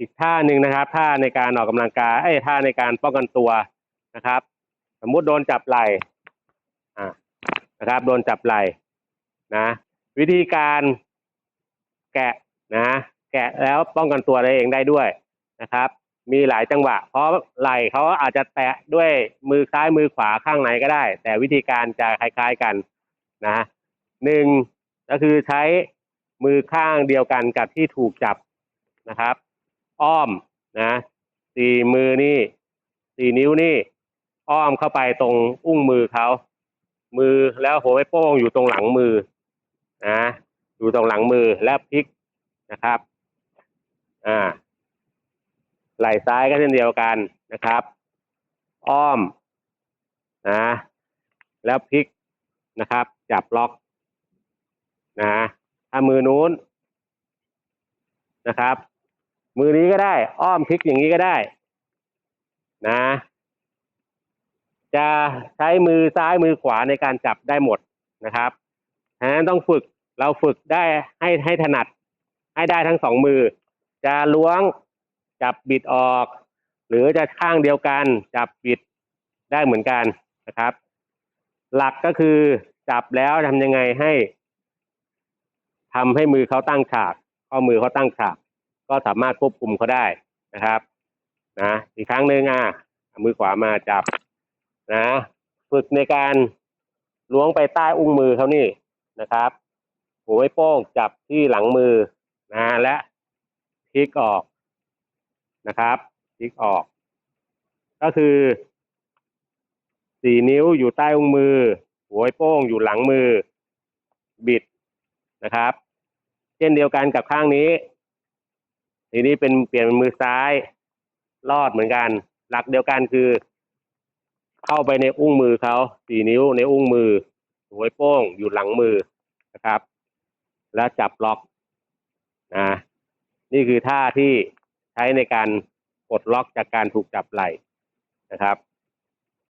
อีกท่าหนึ่งนะครับ ท่าในการออกกำลังกายเอ้ท่าในการป้องกันตัวนะครับ สมมุติโดนจับไหล่อ่านะครับ โดนจับไหล่นะ วิธีการแกะนะ แกะแล้วป้องกันตัวเองได้ด้วยนะครับ มีหลายจังหวะ เพราะไหล่เขาอาจจะแตะด้วยมือซ้ายมือขวาข้างไหนก็ได้ แต่วิธีการจะคล้ายๆกันนะหนึ่งก็คือใช้มือข้างเดียวกันกับที่ถูกจับนะครับ อ้อมนะสี่มือนี่สี่นิ้วนี่ อ้อมเข้าไปตรงอุ้งมือเขามือแล้วหัวไม่โป้งอยู่ตรงหลังมือนะอยู่ตรงหลังมือแล้วพลิกนะครับ อ่า ไหล่ซ้ายก็เช่นเดียวกันนะครับ อ้อมนะแล้วพลิกนะครับ จับล็อกนะถ้ามือนู้นนะครับ มือนี้ก็ได้ อ้อมพลิกอย่างนี้ก็ได้ นะ จะใช้มือซ้ายมือขวาในการจับได้หมดนะครับฉะนั้นต้องฝึกเราฝึกได้ให้ให้ถนัด ให้ได้ทั้งสองมือ จะล้วงจับบิดออก หรือจะข้างเดียวกัน จับบิดได้เหมือนกันนะครับ หลักก็คือจับแล้วทำยังไงให้ทำให้มือเขาตั้งฉากข้อมือเขาตั้งฉาก ก็สามารถควบคุมเขาได้นะครับนะอีกครั้งหนึ่งอะมือขวามาจับนะฝึกในการล้วงไปใต้อุ้งมือเขานี่นะครับหัวไม่โป้งจับที่หลังมือนะและพลิกออกนะครับพลิกออก ก็คือสี่นิ้วอยู่ใต้อุ้งมือ หัวไม่โป้งอยู่หลังมือ บิดนะครับ เช่นเดียวกันกับข้างนี้ ทีนี้เป็นเปลี่ยนเป็นมือซ้ายรอดเหมือนกัน หลักเดียวกันคือ เข้าไปในอุ้งมือเขาสี่นิ้วในอุ้งมือหัวโป้งอยู่หลังมือนะครับ แล้วจับล็อกนะนี่คือท่าที่ใช้ในการปลดล็อกจากการถูกจับไหล่นะครับ